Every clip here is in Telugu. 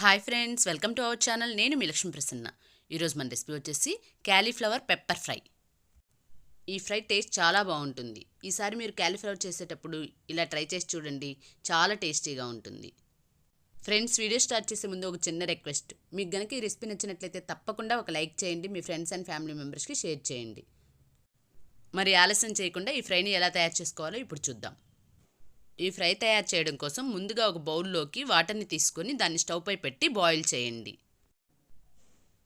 Hi friends welcome to our channel నేను మీ లక్ష్మీ ప్రసన్న. ఈరోజు మన రెసిపీ వచ్చేసి క్యాలీఫ్లవర్ పెప్పర్ ఫ్రై. ఈ ఫ్రై టేస్ట్ చాలా బాగుంటుంది. ఈసారి మీరు క్యాలీఫ్లవర్ చేసేటప్పుడు ఇలా ట్రై చేసి చూడండి. చాలా టేస్టీగా ఉంటుంది. ఫ్రెండ్స్ వీడియో స్టార్ట్ చేసే ముందు ఒక చిన్న రిక్వెస్ట్. మీకు గనక ఈ రెసిపీ నచ్చినట్లయితే తప్పకుండా ఒక లైక్ చేయండి. మీ ఫ్రెండ్స్ అండ్ ఫ్యామిలీ మెంబర్స్కి షేర్ చేయండి. మరి ఆలస్యం చేయకుండా ఈ ఫ్రైని ఎలా తయారు చేసుకోవాలో ఇప్పుడు చూద్దాం. ఈ ఫ్రై తయారు చేయడం కోసం ముందుగా ఒక బౌల్లోకి వాటర్ని తీసుకొని దాన్ని స్టవ్పై పెట్టి బాయిల్ చేయండి.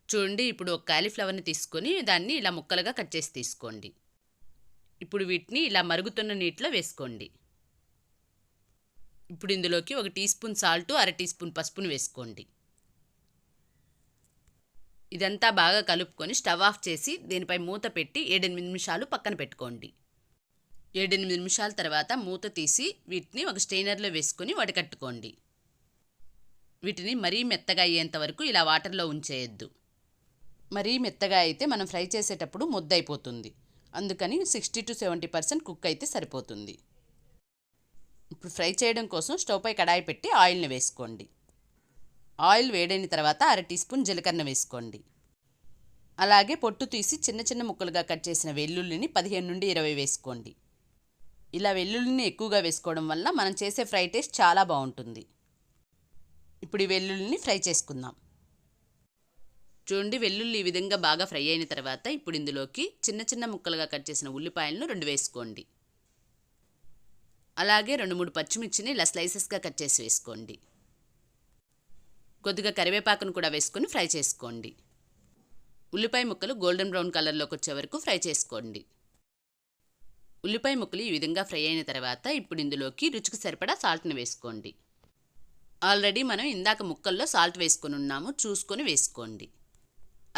చూడండి ఇప్పుడు ఒక కాలీఫ్లవర్ని తీసుకొని దాన్ని ఇలా ముక్కలుగా కట్ చేసి తీసుకోండి. ఇప్పుడు వీటిని ఇలా మరుగుతున్న నీటిలో వేసుకోండి. ఇప్పుడు ఇందులోకి ఒక టీ స్పూన్ సాల్ట్ అర టీ స్పూన్ పసుపును వేసుకోండి. ఇదంతా బాగా కలుపుకొని స్టవ్ ఆఫ్ చేసి దీనిపై మూత పెట్టి ఏడెనిమిది నిమిషాలు పక్కన పెట్టుకోండి. ఏడెనిమిది నిమిషాల తర్వాత మూత తీసి వీటిని ఒక స్టెయినర్లో వేసుకొని వడకట్టుకోండి వీటిని మరీ మెత్తగా అయ్యేంత వరకు ఇలా వాటర్లో ఉంచేయద్దు. మరీ మెత్తగా అయితే మనం ఫ్రై చేసేటప్పుడు ముద్దయిపోతుంది. అందుకని sixty to seventy percent cook అయితే సరిపోతుంది. ఇప్పుడు ఫ్రై చేయడం కోసం స్టవ్ పై కడాయి పెట్టి ఆయిల్ని వేసుకోండి. ఆయిల్ వేడైన తర్వాత అర టీ స్పూన్ జీలకర్ర వేసుకోండి. అలాగే పొట్టు తీసి చిన్న చిన్న ముక్కలుగా కట్ చేసిన వెల్లుల్లిని పదిహేను నుండి ఇరవై వేసుకోండి. ఇలా వెల్లుల్లిని ఎక్కువగా వేసుకోవడం వల్ల మనం చేసే ఫ్రై టేస్ట్ చాలా బాగుంటుంది. ఇప్పుడు ఈ వెల్లుల్లిని ఫ్రై చేసుకుందాం. చూడండి వెల్లుల్లి ఈ విధంగా బాగా ఫ్రై అయిన తర్వాత ఇప్పుడు ఇందులోకి చిన్న చిన్న ముక్కలుగా కట్ చేసిన ఉల్లిపాయలను రెండు వేసుకోండి. అలాగే రెండు మూడు పచ్చిమిర్చిని ఇలా స్లైసెస్గా కట్ చేసి వేసుకోండి. కొద్దిగా కరివేపాకును కూడా వేసుకొని ఫ్రై చేసుకోండి. ఉల్లిపాయ ముక్కలు గోల్డెన్ బ్రౌన్ కలర్లోకి వచ్చే వరకు ఫ్రై చేసుకోండి. ఉల్లిపాయ ముక్కలు ఈ విధంగా ఫ్రై అయిన తర్వాత ఇప్పుడు ఇందులోకి రుచికి సరిపడా సాల్ట్ని వేసుకోండి. ఆల్రెడీ మనం ఇందాక ముక్కల్లో సాల్ట్ వేసుకొని ఉన్నాము చూసుకొని వేసుకోండి.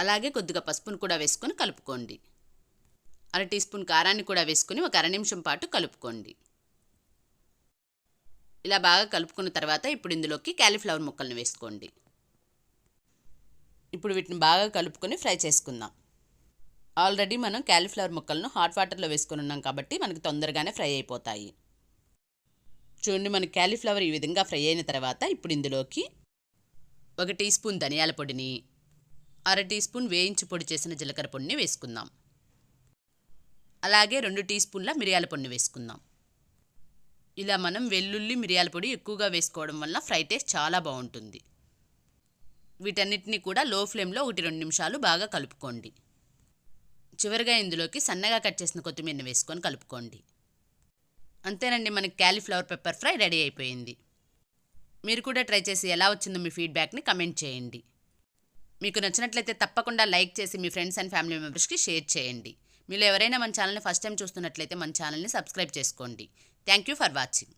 అలాగే కొద్దిగా పసుపును కూడా వేసుకొని కలుపుకోండి. అర టీ స్పూన్ కారాన్ని కూడా వేసుకొని ఒక అర నిమిషం పాటు కలుపుకోండి. ఇలా బాగా కలుపుకున్న తర్వాత ఇప్పుడు ఇందులోకి క్యాలీఫ్లవర్ ముక్కల్ని వేసుకోండి. ఇప్పుడు వీటిని బాగా కలుపుకొని ఫ్రై చేసుకుందాం. ఆల్రెడీ మనం క్యాలీఫ్లవర్ ముక్కలను హాట్ వాటర్లో వేసుకుని ఉన్నాం కాబట్టి మనకి తొందరగానే ఫ్రై అయిపోతాయి. చూడండి మన క్యాలీఫ్లవర్ ఈ విధంగా ఫ్రై అయిన తర్వాత ఇప్పుడు ఇందులోకి ఒక టీ స్పూన్ ధనియాల పొడిని అర టీ స్పూన్ వేయించి పొడి చేసిన జీలకర్ర పొడిని వేసుకుందాం. అలాగే రెండు టీ స్పూన్ల మిరియాల పొడిని వేసుకుందాం. ఇలా మనం వెల్లుల్లి మిరియాల పొడి ఎక్కువగా వేసుకోవడం వల్ల ఫ్రై టేస్ట్ చాలా బాగుంటుంది. వీటన్నిటిని కూడా లో ఫ్లేమ్లో ఒకటి రెండు నిమిషాలు బాగా కలుపుకోండి. చివరిగా ఇందులోకి సన్నగా కట్ చేసిన కొత్తిమీరని వేసుకొని కలుపుకోండి. అంతేనండి మనకి క్యాలీఫ్లవర్ పెప్పర్ ఫ్రై రెడీ అయిపోయింది. మీరు కూడా ట్రై చేసి ఎలా వచ్చిందో మీ ఫీడ్బ్యాక్ని కమెంట్ చేయండి. మీకు నచ్చినట్లయితే తప్పకుండా లైక్ చేసి మీ ఫ్రెండ్స్ అండ్ ఫ్యామిలీ మెంబర్స్కి షేర్ చేయండి. మీరు ఎవరైనా మన ఛానల్ని ఫస్ట్ టైం చూస్తున్నట్లయితే మన ఛానల్ని సబ్స్క్రైబ్ చేసుకోండి. Thank you for watching.